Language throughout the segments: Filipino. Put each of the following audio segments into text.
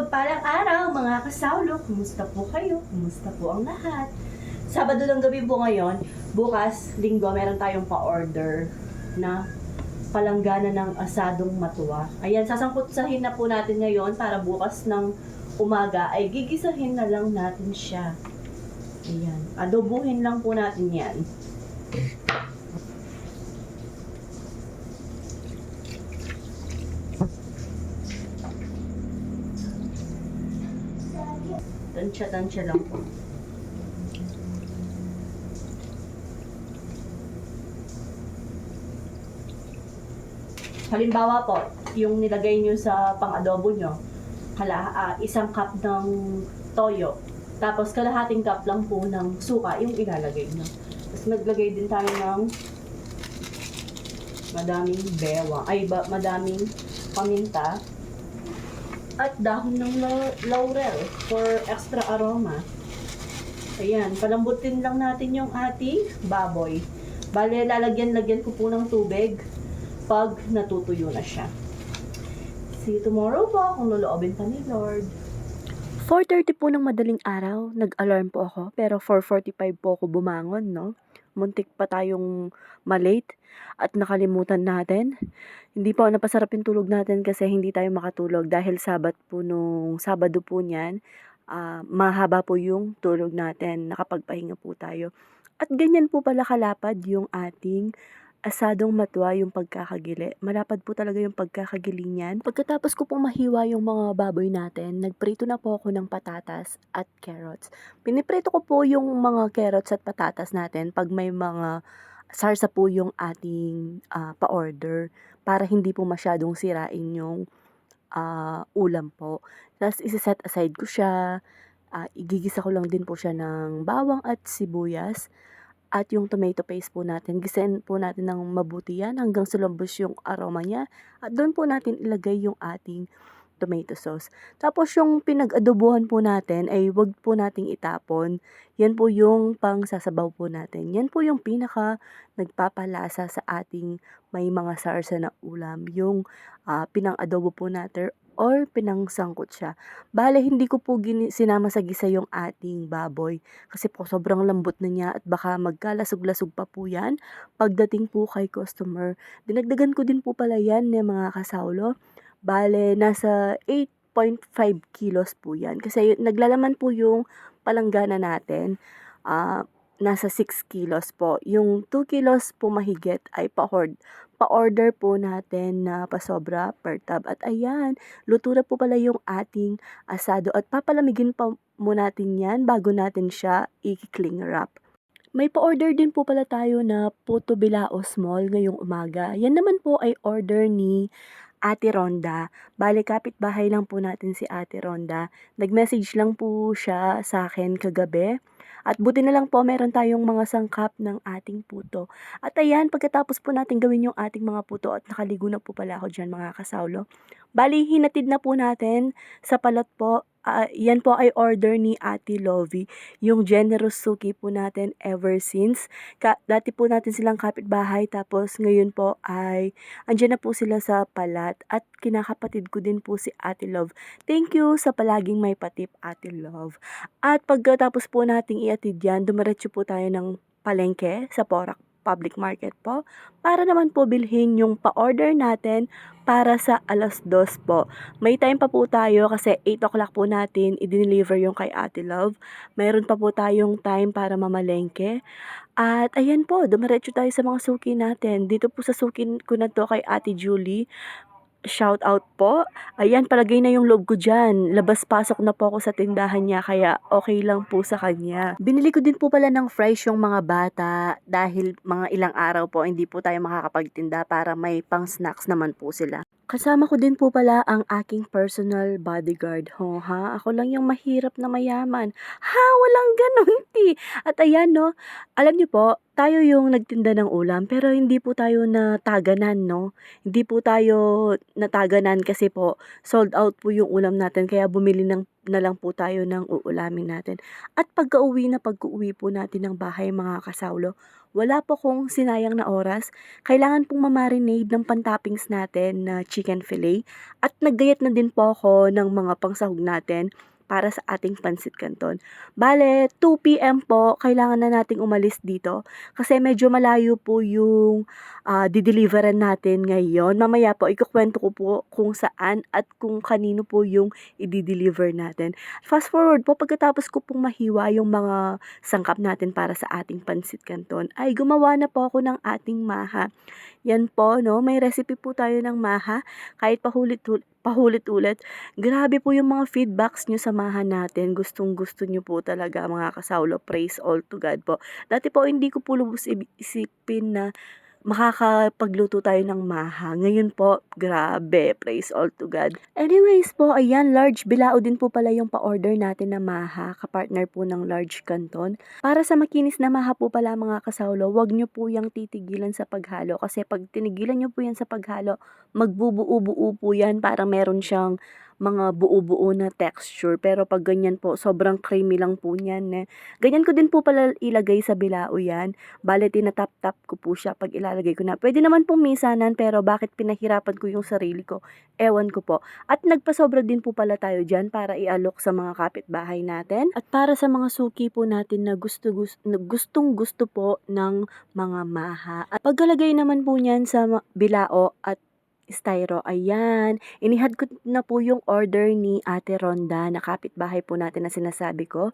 mapagpalang araw mga kasawlo. Kumusta po kayo? Kumusta po ang lahat? Sabado ng gabi po ngayon. Bukas, linggo, meron tayong pa-order na palanggana ng asadong matuwa. Ayan, sasangkutsahin na po natin ngayon para bukas ng umaga ay gigisahin na lang natin siya. Ayan, adobuhin lang po natin yan. Tansya-tansya lang po. Halimbawa po, yung nilagay nyo sa pang-adobo nyo, hala, ah, isang cup ng toyo. Tapos kalahating cup lang po ng suka yung ilalagay nyo. Tapos naglagay din tayo ng madaming bewang, ay ba, madaming paminta at dahon ng lau- laurel for extra aroma. Ayan, palambutin lang natin yung ating baboy. Bale, lalagyan-lagyan ko po ng tubig pag natutuyo na siya. See you tomorrow po kung loloobin pa ni Lord. 4.30 po ng madaling araw, nag-alarm po ako, pero 4.45 po ako bumangon, no? Muntik pa tayong malate at nakalimutan natin. Hindi po napasarap yung tulog natin kasi hindi tayo makatulog dahil sabat po nung Sabado po niyan, ah, mahaba po yung tulog natin, nakapagpahinga po tayo. At ganyan po pala kalapad yung ating asadong matwa yung pagkakagili. Malapad po talaga yung pagkakagili niyan. Pagkatapos ko pong mahiwa yung mga baboy natin, nagprito na po ako ng patatas at carrots. Piniprito ko po yung mga carrots at patatas natin pag may mga sarsa po yung ating ah, pa-order para hindi po masyadong sirain yung ah, ulam po. Tapos isi-set aside ko siya, ah, igigisa ko lang din po siya ng bawang at sibuyas at yung tomato paste po natin. Gisain po natin ng mabuti yan hanggang sulambos yung aroma niya. At doon po natin ilagay yung ating tomato sauce. Tapos yung pinag-adobohan po natin ay wag po nating itapon. Yan po yung pang sasabaw po natin. Yan po yung pinaka nagpapalasa sa ating may mga sarsa na ulam. Yung ah, pinang-adobo po natin or pinangsangkot siya. Bale, hindi ko po sinama sa gisa yung ating baboy. Kasi po sobrang lambot na niya at baka magkalasog-lasog pa po yan pagdating po kay customer. Dinagdagan ko din po pala yan ng mga kasaulo. Bale, nasa 8.5 kilos po yan. Kasi naglalaman po yung palanggana natin. ah, nasa 6 kilos po. Yung 2 kilos po mahigit ay pa-order, pa-order po natin na pasobra per tab. At ayan, luto na po pala yung ating asado at papalamigin pa mo natin yan bago natin siya i-cling wrap. May pa-order din po pala tayo na Puto Bilao Small ngayong umaga. Yan naman po ay order ni Ate Ronda. Bale, kapitbahay lang po natin si Ate Ronda. Nag-message lang po siya sa akin kagabi. At buti na lang po meron tayong mga sangkap ng ating puto. At ayan, pagkatapos po natin gawin yung ating mga puto at nakaligo na po pala ako dyan mga kasaulo. Bali, hinatid na po natin sa palat po. Ah, yan po ay order ni Ate Lovie. Yung generous suki po natin ever since. Ka- dati po natin silang kapitbahay tapos ngayon po ay andyan na po sila sa palat at kinakapatid ko din po si Ate Love. Thank you sa palaging may patip Ate Love. At pagkatapos po nating iatid yan, dumiretso po tayo ng palengke sa Porac Public Market po para naman po bilhin yung pa-order natin para sa alas dos po. May time pa po tayo kasi 8 o'clock po natin i-deliver yung kay Ate Love. Mayroon pa po tayong time para mamalengke. At ayan po, dumiretso tayo sa mga suki natin. Dito po sa suki ko na to kay Ate Julie. Shout out po. Ayan, palagay na yung loob ko dyan. Labas-pasok na po ako sa tindahan niya, kaya okay lang po sa kanya. Binili ko din po pala ng fresh yung mga bata dahil mga ilang araw po hindi po tayo makakapagtinda para may pang snacks naman po sila. Kasama ko din po pala ang aking personal bodyguard. Ho, ha? Ako lang yung mahirap na mayaman. Ha? Walang ganun, ti. At ayan, no? Alam niyo po, tayo yung nagtinda ng ulam, pero hindi po tayo nataganan, no? Hindi po tayo nataganan kasi po sold out po yung ulam natin kaya bumili ng na lang po tayo ng uulamin natin. At pagka-uwi na pagka-uwi po natin ng bahay mga kasawlo, wala po kong sinayang na oras. Kailangan pong mamarinade ng pantoppings natin na chicken fillet. At naggayat na din po ako ng mga pangsahog natin para sa ating pansit canton. Bale, 2 p.m. po, kailangan na nating umalis dito kasi medyo malayo po yung ah, dideliveran natin ngayon. Mamaya po, ikukwento ko po kung saan at kung kanino po yung i-deliver natin. Fast forward po, pagkatapos ko pong mahiwa yung mga sangkap natin para sa ating pansit canton, ay gumawa na po ako ng ating maha. Yan po, no? May recipe po tayo ng maha. Kahit pahulit pahulit-ulit. Grabe po yung mga feedbacks nyo sa maha natin. Gustong gusto nyo po talaga mga kasawlo. Praise all to God po. Dati po hindi ko po lubos isipin na makakapagluto tayo ng maha. Ngayon po, grabe. Praise all to God. Anyways po, ayan, large bilao din po pala yung pa-order natin na maha. Kapartner po ng large canton. Para sa makinis na maha po pala mga kasawlo, wag nyo po yung titigilan sa paghalo. Kasi pag tinigilan nyo po yan sa paghalo, magbubuo-buo po yan. Parang meron siyang mga buo-buo na texture. Pero pag ganyan po, sobrang creamy lang po niyan. Eh. Ganyan ko din po pala ilagay sa bilao yan. Bale, tinatap-tap ko po siya pag ilalagay ko na. Pwede naman pong misanan, pero bakit pinahirapan ko yung sarili ko? Ewan ko po. At nagpasobra din po pala tayo dyan para ialok sa mga kapitbahay natin. At para sa mga suki po natin na gusto, gusto, na gustong gusto po ng mga maha. At pagkalagay naman po niyan sa bilao at styro, ayan. Inihad ko na po yung order ni Ate Ronda na kapitbahay po natin na sinasabi ko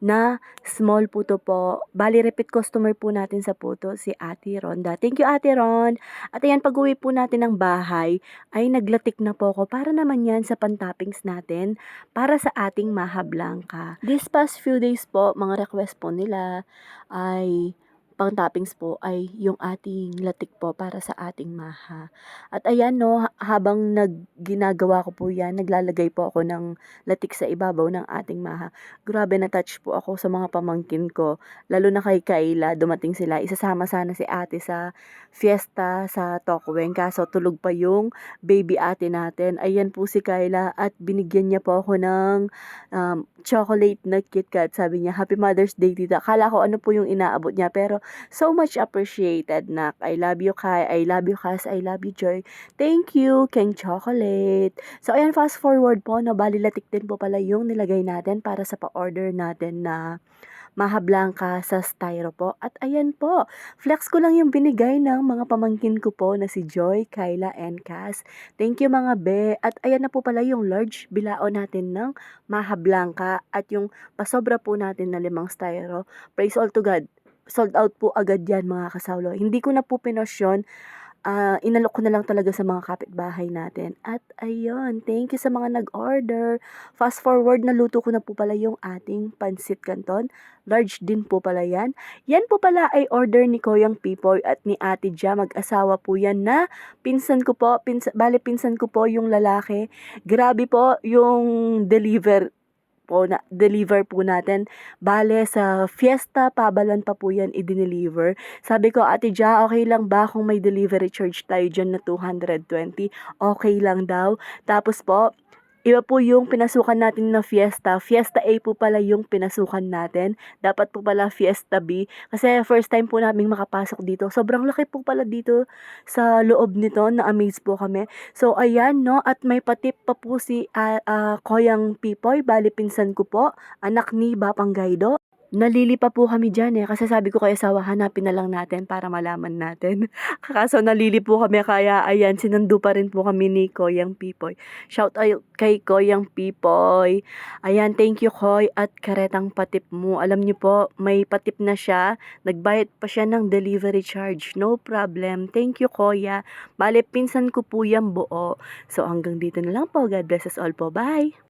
na small po to po. Bali, repeat customer po natin sa puto si Ate Ronda. Thank you Ate Ron. At ayan, pag uwi po natin ng bahay, ay naglatik na po ako para naman yan sa pantoppings natin para sa ating Maha Blanca. This past few days po, mga request po nila ay pang toppings po ay yung ating latik po para sa ating maha. At ayan no, ha- habang nagginagawa ko po yan, naglalagay po ako ng latik sa ibabaw ng ating maha. Grabe na touch po ako sa mga pamangkin ko. Lalo na kay Kayla, dumating sila. Isasama sana si ate sa fiesta sa Tokweng. Kaso tulog pa yung baby ate natin. Ayan po si Kayla at binigyan niya po ako ng um, chocolate na KitKat. Sabi niya, Happy Mother's Day, tita. Kala ko ano po yung inaabot niya. Pero so much appreciated, nak. I love you, Kai. I love you, Kas. I love you, Joy. Thank you, King Chocolate. So, ayan, fast forward po, no, balilatik din po pala yung nilagay natin para sa pa-order natin na Maha Blanca sa styro po. At ayan po, flex ko lang yung binigay ng mga pamangkin ko po na si Joy, Kyla, and Cass. Thank you mga be. At ayan na po pala yung large bilao natin ng Maha Blanca at yung pasobra po natin na limang styro. Praise all to God. Sold out po agad yan mga kasawlo. Hindi ko na po pinos Ah, inalok ko na lang talaga sa mga kapitbahay natin. At ayun, thank you sa mga nag-order. Fast forward, naluto ko na po pala yung ating pansit canton. Large din po pala yan. Yan po pala ay order ni Koyang Pipoy at ni Ate Ja. Mag-asawa po yan na pinsan ko po, pinsan, bale pinsan ko po yung lalaki. Grabe po yung deliver po na deliver po natin. Bale sa Fiesta Pabalan pa po yan i-deliver. Sabi ko, Ate Ja, okay lang ba kung may delivery charge tayo dyan na 220? Okay lang daw. Tapos po, Iba po yung pinasukan natin na Fiesta. Fiesta A po pala yung pinasukan natin. Dapat po pala Fiesta B. Kasi first time po namin makapasok dito. Sobrang laki po pala dito sa loob nito. Na-amaze po kami. So, ayan, no? At may patip pa po si ah, ah, Koyang Pipoy. Bali, pinsan ko po. Anak ni Bapang Gaido. Nalili pa po kami dyan eh. Kasi sabi ko kay asawa, hanapin na lang natin para malaman natin. Kaso nalili po kami. Kaya, ayan, sinando pa rin po kami ni Koyang Pipoy. Shout out kay Koyang Pipoy. Ayan, thank you Koy at karetang patip mo. Alam niyo po, may patip na siya. Nagbayad pa siya ng delivery charge. No problem. Thank you Koya. Bale, pinsan ko po yan buo. So hanggang dito na lang po. God bless us all po. Bye!